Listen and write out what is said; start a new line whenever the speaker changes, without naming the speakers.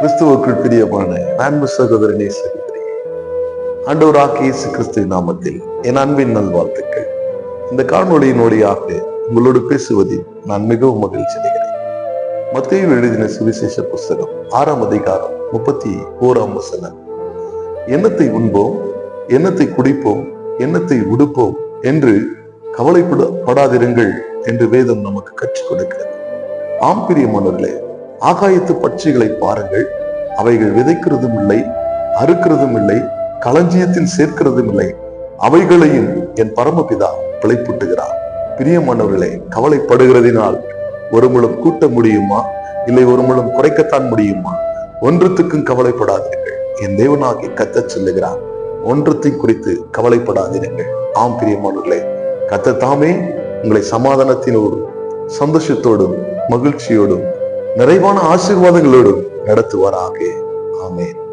கிறிஸ்துவுக்குள் பிரியமான அன்பு சகோதரனே சகோதரி ஆண்டவராக இயேசு கிறிஸ்து நாமத்தில் என் அன்பின் நல்வாழ்த்துக்கள். இந்த காணொளியின் உங்களோடு பேசுவதில் நான் மிகவும் மகிழ்ச்சி அடைகிறேன். மத்திய எழுதின சுவிசேஷ புஸ்தகம் ஆறாம் அதிகாரம் முப்பத்தி ஓராம் வசனம். எண்ணத்தை உண்போம்? எண்ணத்தை குடிப்போம்? எண்ணத்தை உடுப்போம்? என்று கவலைப்படாதிருங்கள் என்று வேதம் நமக்கு கற்றுக் கொடுக்கிறது. ஆம் பிரியமானவர்களே ஆகாயத்து பட்சிகளை பாருங்கள். அவைகள் விதைக்கிறதும் இல்லை அறுக்கிறதும் இல்லை களஞ்சியத்தில் சேர்க்கிறதும் இல்லை. அவைகளையும் என் பரமபிதா பிழைப்புட்டுகிறார். பிரியமானவர்களே கவலைப்படுகிறதினால் ஒரு முழம் கூட்ட முடியுமா? இல்லை ஒரு முழம் குறைக்கத்தான் முடியுமா? ஒன்றத்துக்கும் கவலைப்படாதீர்கள். என் தேவனாகி கத்தச் சொல்லுகிறார். ஒன்றத்தை குறித்து கவலைப்படாதீர்கள். ஆம் பிரியமானவர்களே கத்த தாமே உங்களை சமாதானத்தினோடும் சந்தோஷத்தோடும் மகிழ்ச்சியோடும் நிறைவான ஆசீர்வாதங்களோடு நடத்துவாராக. ஆமேன்.